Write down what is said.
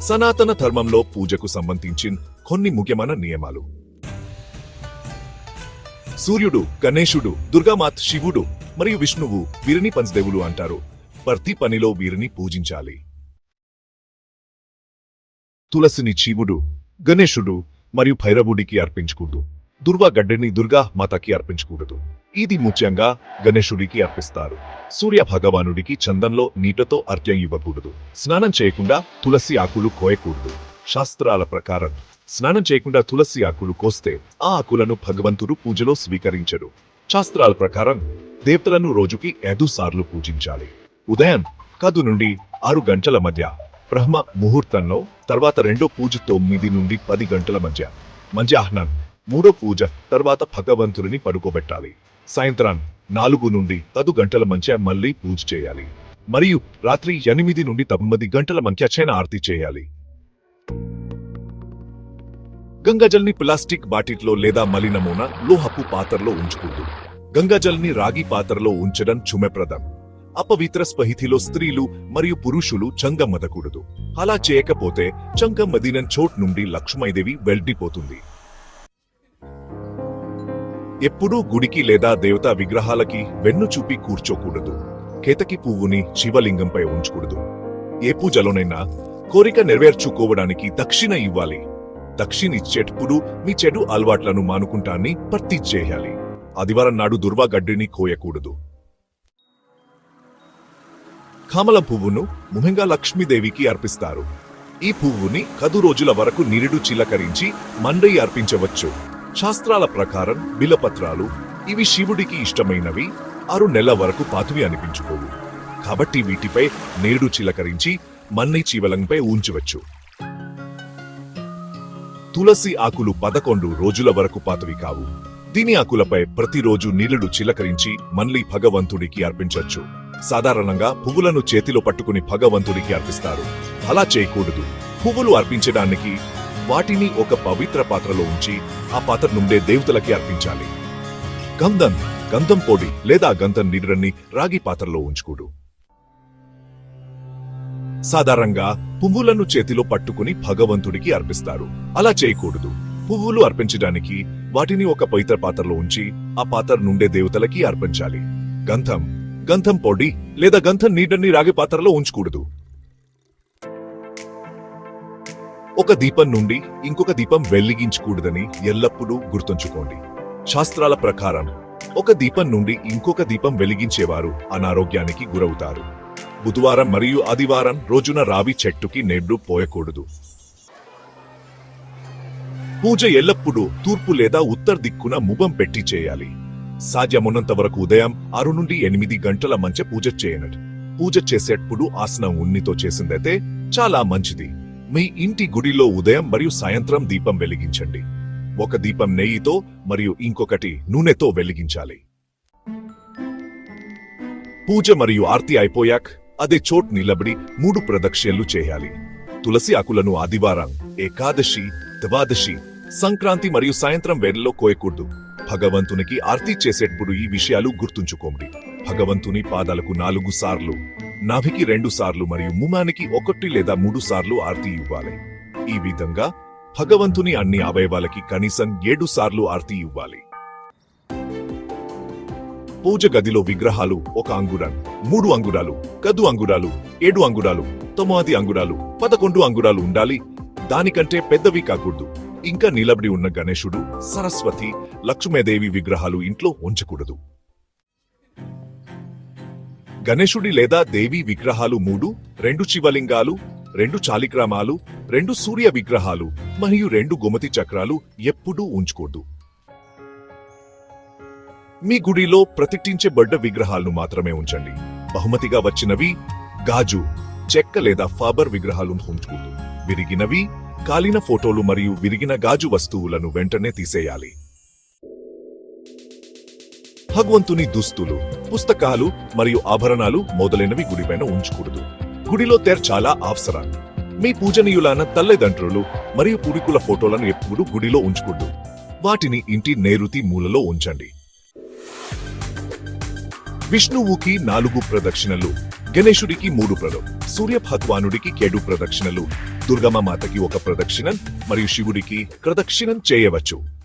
సనాతన ధర్మంలో పూజకు సంబంధించిన కొన్ని ముఖ్యమైన నియమాలు. సూర్యుడు గణేశుడు దుర్గామాత్ శివుడు మరియు విష్ణువు వీరిని పంచదేవులు అంటారు. ప్రతి పనిలో వీరిని పూజించాలి. తులసిని శివుడు గణేశుడు మరియు భైరవుడికి అర్పించుకుంటూ దుర్వా గడ్డిని దుర్గా మాతకి అర్పించకూడదు. ఇది ముఖ్యంగా గణేశుడికి అర్పిస్తారు. సూర్య భగవానుడికి చందంలో నీటతో అర్ఘ్యం ఇవ్వకూడదు. స్నానం చేయకుండా తులసి ఆకులు కోయకూడదు. శాస్త్రాల ప్రకారం స్నానం చేయకుండా తులసి ఆకులు కోస్తే ఆ ఆకులను భగవంతుడు పూజలో స్వీకరించడు. శాస్త్రాల ప్రకారం దేవతలను రోజుకి ఐదు సార్లు పూజించాలి. ఉదయం కదు నుండి ఆరు గంటల మధ్య బ్రహ్మ ముహూర్తంలో తర్వాత రెండో పూజ తొమ్మిది నుండి పది గంటల మధ్య మధ్యాహ్నం మూడో పూజ తర్వాత భగవంతుడిని పడుకోబెట్టాలి. సాయంత్రం నాలుగు నుండి పదు గంటల మధ్య మళ్ళీ పూజ చేయాలి. మరియు రాత్రి ఎనిమిది నుండి తొమ్మిది గంటల మధ్య చైన ఆర్తి చేయాలి. గంగాజల్ని ప్లాస్టిక్ బాటిల్లో లేదా మలినమూన లోహపు పాత్రలో ఉంచకూడదు. గంగాజల్ని రాగి పాత్రలో ఉంచడం చుమెప్రదం అపవిత్ర స్పహితిలో స్త్రీలు మరియు పురుషులు చంగమ్మదకూడదు అలా చేయకపోతే చంగమ్మదిన చోట్ నుండి లక్ష్మీదేవి వెళ్ళిపోతుంది ఎప్పుడూ గుడికి లేదా దేవతా విగ్రహాలకి వెన్ను చూపి కూర్చోకూడదు. కేతకి పువ్వుని శివలింగంపై ఉంచకూడదు. ఏ పూజలోనైనా కోరిక నెరవేర్చుకోవడానికి దక్షిణ ఇవ్వాలి. దక్షిణ ఇచ్చేటప్పుడు మీ చెడు అలవాట్లను మానుకుంటాన్ని భర్తీ చేయాలి. ఆదివారం నాడు దుర్వా గడ్డిని కోయకూడదు. కమల పువ్వును ముఖ్యంగా లక్ష్మీదేవికి అర్పిస్తారు. ఈ పువ్వుని కదు రోజుల వరకు నిరుడు చిలకరించి మండయి అర్పించవచ్చు. శాస్త్రాల ప్రకారం బిలపత్రాలు ఇవి శివుడికి ఇష్టమైనవి ఆరు నెలల వరకు పాతివి అనిపించుకోవు. కాబట్టి వీటిపై నేడు చిలకరించి మన్నై చీవలంపై ఉంచవచ్చు తులసి ఆకులు పదకొండు రోజుల వరకు పాతవి కావు. దీని ఆకులపై ప్రతిరోజు నీళ్ళు చిలకరించి మళ్ళీ భగవంతుడికి అర్పించవచ్చు సాధారణంగా పువ్వులను చేతిలో పట్టుకుని భగవంతుడికి అర్పిస్తారు. అలా చేయకూడదు. పువ్వులు అర్పించడానికి వాటిని ఒక పవిత్ర పాత్రలో ఉంచి ఆ పాత్ర నుండే దేవతలకి అర్పించాలి. గంధం గంధం పొడి లేదా గంధం నీడరన్ని రాగి పాత్రలో ఉంచుకోడు. సాధారణంగా పువ్వులను చేతిలో పట్టుకుని భగవంతుడికి అర్పిస్తారు. అలా చేయకూడదు. పువ్వులు అర్పించడానికి వాటిని ఒక పవిత్ర పాత్రలో ఉంచి ఆ పాత్ర నుండే దేవతలకి అర్పించాలి. గంధం గంధం పొడి లేదా గంధం నీడని రాగి పాత్రలో ఉంచకూడదు. ఒక దీపం నుండి ఇంకొక దీపం వెలిగించకూడదని ఎల్లప్పుడూ గుర్తుంచుకోండి. శాస్త్రాల ప్రకారం ఒక దీపం నుండి ఇంకొక దీపం వెలిగించేవారు అనారోగ్యానికి గురవుతారు. బుధవారం మరియు ఆదివారం రోజున రావి చెట్టుకి నెడ్డు పోయకూడదు. పూజ ఎల్లప్పుడూ తూర్పు లేదా ఉత్తర దిక్కున ముఖం పెట్టి చేయాలి. సాధ్యమున్నంత వరకు ఉదయం ఆరు నుండి ఎనిమిది గంటల మధ్య పూజ చేయనట్టు. పూజ చేసేటప్పుడు ఆసనం ఉన్నితో చేసిందైతే చాలా మంచిది. మీ ఇంటి గుడిలో ఉదయం మరియు సాయంత్రం దీపం వెలిగించండి. ఒక దీపం నెయ్యితో మరియు ఇంకొకటి నూనెతో వెలిగించాలి. పూజ మరియు ఆర్తి అయిపోయాక్ అదే చోట్ నిలబడి మూడు ప్రదక్షిణలు చేయాలి. తులసి ఆకులను ఆదివారం ఏకాదశి ద్వాదశి సంక్రాంతి మరియు సాయంత్రం వేళల్లో కోయకూడదు. భగవంతునికి ఆర్తి చేసేటప్పుడు ఈ విషయాలు గుర్తుంచుకోండి. భగవంతుని పాదాలకు నాలుగు సార్లు నాభికి రెండు సార్లు మరియు ముమానికి ఒకటి లేదా మూడు సార్లు ఆర్తి ఇవ్వాలి. ఈ విధంగా భగవంతుని అన్ని అవయవాలకి కనీసం ఏడు సార్లు ఆర్తి ఇవ్వాలి. పూజ గదిలో విగ్రహాలు ఒక అంగురం మూడు అంగురాలు గదు అంగురాలు ఏడు అంగురాలు తొమ్మిది అంగురాలు పదకొండు అంగురాలు ఉండాలి. దానికంటే పెద్దవి కాకూడదు. ఇంకా నిలబడి ఉన్న గణేశుడు సరస్వతి లక్ష్మీదేవి విగ్రహాలు ఇంట్లో ఉంచకూడదు. గణేశుడి లేదా దేవి విగ్రహాలు మూడు రెండు శివలింగాలు రెండు చాలిక్రామాలు రెండు సూర్య విగ్రహాలు మరియు రెండు గోమతి చక్రాలు ఎప్పుడూ ఉంచకూడదు మీ గుడిలో ప్రతిష్ఠించబడ్డ విగ్రహాలను మాత్రమే ఉంచండి. బహుమతిగా వచ్చినవి గాజు చెక్క లేదా ఫాబర్ విగ్రహాలు ఉంచకూడదు విరిగినవి కాలిన ఫోటోలు మరియు విరిగిన గాజు వస్తువులను వెంటనే తీసేయాలి. భగవంతుని దుస్తులు పుస్తకాలు మరియు ఆభరణాలు మొదలైనవి గుడిపైన ఉంచకూడదు. గుడిలో తెర చాలా అవసరం. మీ పూజనీయులైన తల్లిదండ్రులు మరియు పుడికుల ఫోటోలను ఎప్పుడు గుడిలో ఉంచకూడదు. వాటిని ఇంటి నేరుతి మూలలో ఉంచండి. విష్ణువుకి నాలుగు ప్రదక్షిణలు గణేశుడికి మూడు ప్రదం సూర్య భగవానుడికి ఏడు ప్రదక్షిణలు దుర్గమ్మ మాతకి ఒక ప్రదక్షిణం మరియు శివుడికి ప్రదక్షిణం చేయవచ్చు.